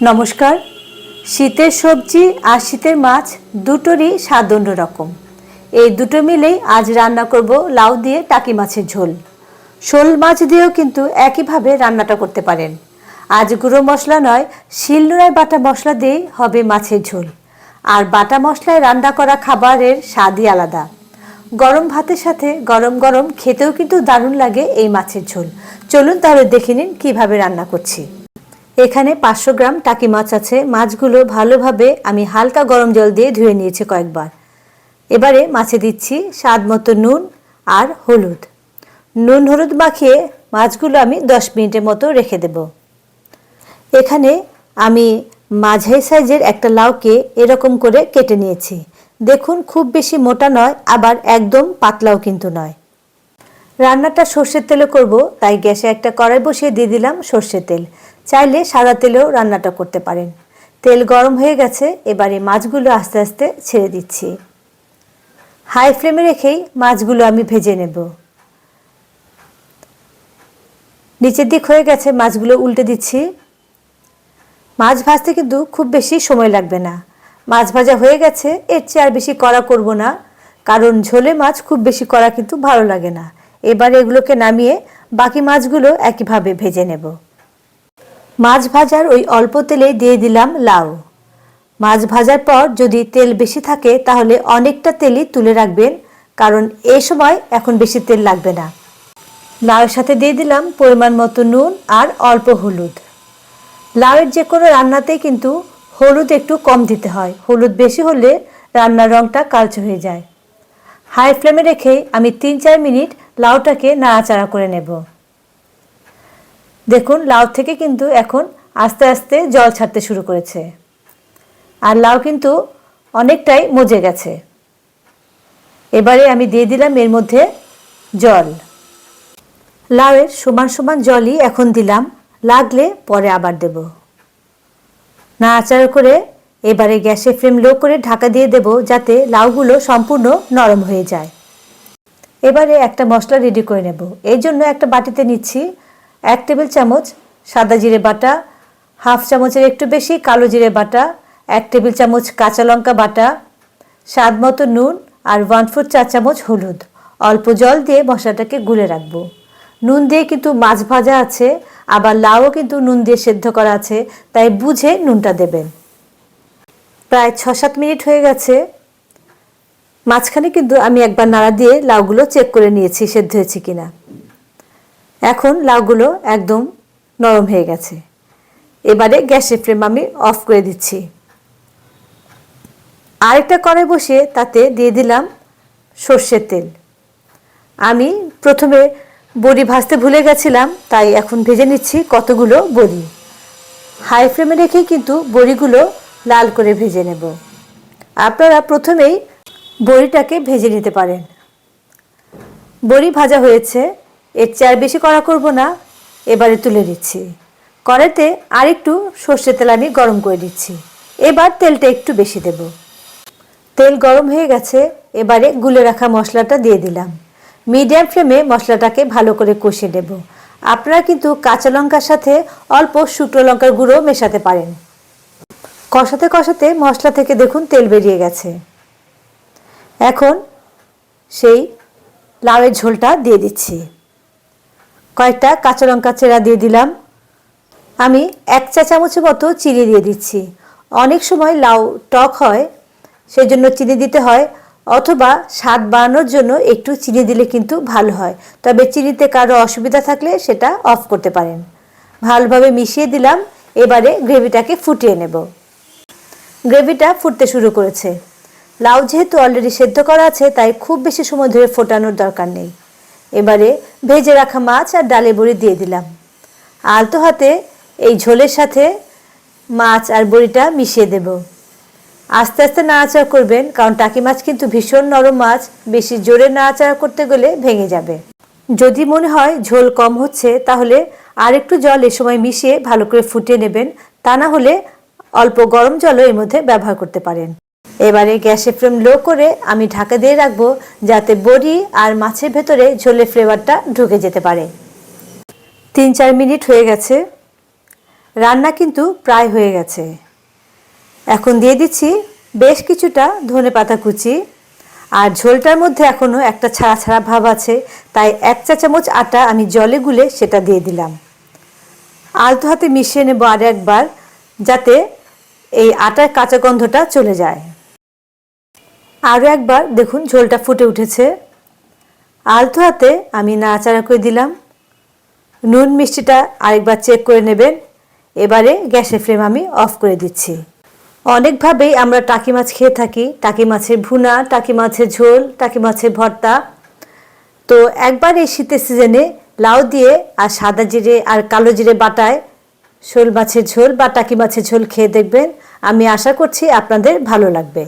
নমস্কার। শীতের সবজি আর শীতের মাছ দুটোরই স্বাদ রকম এই দুটো মিলেই আজ রান্না করব লাউ দিয়ে টাকি মাছের ঝোল। শোল মাছ দিয়েও কিন্তু একইভাবে রান্নাটা করতে পারেন। আজ গুঁড়ো মশলা নয় শিলনোড়ায় বাটা মশলা দিয়েই হবে মাছের ঝোল। আর বাটা মশলায় রান্না করা খাবারের স্বাদই আলাদা। গরম ভাতের সাথে গরম গরম খেতেও কিন্তু দারুণ লাগে এই মাছের ঝোল। চলুন তাহলে দেখে নিন কীভাবে রান্না করছি। এখানে পাঁচশো গ্রাম টাকি মাছ আছে। মাছগুলো ভালোভাবে আমি হালকা গরম জল দিয়ে ধুয়ে নিয়েছি কয়েকবার। এবারে মাছে দিচ্ছি স্বাদ মতো নুন আর হলুদ। নুন হলুদ মাখিয়ে মাছগুলো আমি দশ মিনিটের মতো রেখে দেব। এখানে আমি মাঝারি সাইজের একটা লাউকে এরকম করে কেটে নিয়েছি। দেখুন, খুব বেশি মোটা নয়, আবার একদম পাতলাও কিন্তু নয়। রান্নাটা সর্ষের তেলে করব, তাই গ্যাসে একটা কড়াই বসিয়ে দিয়ে দিলাম সর্ষের তেল। চাইলে সাদা তেলেও রান্নাটা করতে পারেন। তেল গরম হয়ে গেছে, এবারে মাছগুলো আস্তে আস্তে ছেড়ে দিচ্ছি। হাই ফ্লেমে রেখেই মাছগুলো আমি ভেজে নেব। নিচের দিক হয়ে গেছে, মাছগুলো উল্টে দিচ্ছি। মাছ ভাজতে কিন্তু খুব বেশি সময় লাগবে না। মাছ ভাজা হয়ে গেছে, এর চেয়ে আর বেশি কড়া করব না, কারণ ঝোলে মাছ খুব বেশি কড়া কিন্তু ভালো লাগে না। এবারে এগুলোকে নামিয়ে বাকি মাছগুলো একইভাবে ভেজে নেব। মাছ ভাজার ওই অল্প তেলে দিয়ে দিলাম লাউ। মাছ ভাজার পর যদি তেল বেশি থাকে, তাহলে অনেকটা তেলই তুলে রাখবেন, কারণ এই সময় এখন বেশি তেল লাগবে না। লাউয়ের সাথে দিয়ে দিলাম পরিমাণ মতো নুন আর অল্প হলুদ। লাউয়ের যে কোনো রান্নাতেই কিন্তু হলুদ একটু কম দিতে হয়। হলুদ বেশি হলে রান্নার রঙটা কালচে হয়ে যায়। হাই ফ্লেমে রেখে আমি তিন চার মিনিট লাউটাকে নাড়াচাড়া করে নেব। দেখুন, লাউ থেকে কিন্তু এখন আস্তে আস্তে জল ছাড়তে শুরু করেছে। আর লাউ কিন্তু অনেকটাই মজে গেছে। এবারে আমি দিয়ে দিলাম এর মধ্যে জল। লাউয়ের সমান সমান জলই এখন দিলাম, লাগলে পরে আবার দেব। নাড়াচাড়া করে এবারে গ্যাসে ফ্লেম লো করে ঢাকা দিয়ে দেব যাতে লাউগুলো সম্পূর্ণ নরম হয়ে যায়। এবারে একটা মশলা রেডি করে নেব। এই জন্য একটা বাটিতে নিচ্ছি এক টেবিল চামচ সাদা জিরে বাটা, হাফ চামচের একটু বেশি কালো জিরে বাটা, এক টেবিল চামচ কাঁচা লঙ্কা বাটা, স্বাদ মতো নুন আর ওয়ান ফোর চা চামচ হলুদ। অল্প জল দিয়ে মশলাটাকে গুলে রাখব। নুন দিয়ে কিন্তু মাছ ভাজা আছে, আবার লাউও কিন্তু নুন দিয়ে সেদ্ধ করা আছে, তাই বুঝে নুনটা দেবেন। প্রায় ছ সাত মিনিট হয়ে গেছে। মাঝখানে কিন্তু আমি একবার নাড়া দিয়ে লাউগুলো চেক করে নিয়েছি, সেদ্ধ হয়েছে কিনা। এখন লাউগুলো একদম নরম হয়ে গেছে। এবারে গ্যাসের ফ্লেম আমি অফ করে দিচ্ছি। আরেকটা কড়াই বসিয়ে তাতে দিয়ে দিলাম সর্ষের তেল। আমি প্রথমে বড়ি ভাজতে ভুলে গেছিলাম, তাই এখন ভেজে নিচ্ছি কতগুলো বড়ি। হাই ফ্লেমে রেখে কিন্তু বড়িগুলো লাল করে ভেজে নেব। আপনারা প্রথমেই বড়িটাকে ভেজে নিতে পারেন। বড়ি ভাজা হয়েছে এর চেয়ে বেশি কড়া করব না, এবারে তুলে দিচ্ছি কড়াইতে আরেকটু সর্ষে তেল আমি গরম করে দিচ্ছি এবার তেলটা একটু বেশি দেব। তেল গরম হয়ে গেছে, এবারে গুলে রাখা মশলাটা দিয়ে দিলাম। মিডিয়াম ফ্লেমে মশলাটাকে ভালো করে কষে নেব। আপনারা কিন্তু কাঁচা লঙ্কার সাথে অল্প শুকনো লঙ্কার গুঁড়ো মেশাতে পারেন। কষাতে কষাতে মশলা থেকে দেখুন তেল বেরিয়ে গেছে। এখন সেই লাউয়ের ঝোলটা দিয়ে দিচ্ছি। কয়েকটা কাঁচা লঙ্কা চেরা দিয়ে দিলাম। আমি এক চা চামচের মতো চিনি দিয়ে দিচ্ছি। অনেক সময় লাউ টক হয় সেই জন্য চিনি দিতে হয়, অথবা স্বাদ বাড়ানোর জন্য একটু চিনি দিলে কিন্তু ভালো হয়। তবে চিনিতে কারও অসুবিধা থাকলে সেটা অফ করতে পারেন। ভালোভাবে মিশিয়ে দিলাম, এবারে গ্রেভিটাকে ফুটিয়ে নেব। গ্রেভিটা ফুটতে শুরু করেছে। লাউ যেহেতু অলরেডি সেদ্ধ করা আছে, তাই খুব বেশি সময় ধরে ফোটানোর দরকার নেই। এবারে ভেজে রাখা মাছ আর ডালে বড়ি দিয়ে দিলাম। আলতো হাতে এই ঝোলের সাথে মাছ আর বড়িটা মিশিয়ে দেব। আস্তে আস্তে নাড়াচাড়া করবেন, কারণ টাকি মাছ কিন্তু ভীষণ নরম মাছ, বেশি জোরে নাড়াচাড়া করতে গেলে ভেঙে যাবে। যদি মনে হয় ঝোল কম হচ্ছে, তাহলে আর একটু জল এ সময় মিশিয়ে ভালো করে ফুটিয়ে নেবেন। তা না হলে অল্প গরম জলও এর মধ্যে ব্যবহার করতে পারেন। এবারে গ্যাসের ফ্লেম লো করে আমি ঢাকা দিয়ে রাখব যাতে বড়ি আর মাছের ভেতরে ঝোলের ফ্লেভারটা ঢুকে যেতে পারে। তিন চার মিনিট হয়ে গেছে। রান্না কিন্তু প্রায় হয়ে গেছে। এখন দিয়ে দিচ্ছি বেশ কিছুটা ধনে পাতা কুচি। আর ঝোলটার মধ্যে এখনও একটা ছাড়া ছাড়া ভাব আছে, তাই এক চা চামচ আটা আমি জলে গুলে সেটা দিয়ে দিলাম। আলতো হাতে মিশিয়ে নেব আর একবার, যাতে এই আটার কাঁচা গন্ধটা চলে যায়। আরও একবার দেখুন, ঝোলটা ফুটে উঠেছে। আলতো হাতে আমি নাড়াচাড়া করে দিলাম। নুন মিষ্টিটা আরেকবার চেক করে নেবেন। এবারে গ্যাসের ফ্লেম আমি অফ করে দিচ্ছি। অনেকভাবেই আমরা টাকি মাছ খেয়ে থাকি। টাকি মাছের ভুনা, টাকি মাছের ঝোল, টাকি মাছের ভর্তা। তো একবার এই শীতের সিজনে লাউ দিয়ে আর সাদা জিরে আর কালো জিরে বাটায় শোল মাছের ঝোল বা টাকি মাছের ঝোল খেয়ে দেখবেন। আমি আশা করছি আপনাদের ভালো লাগবে।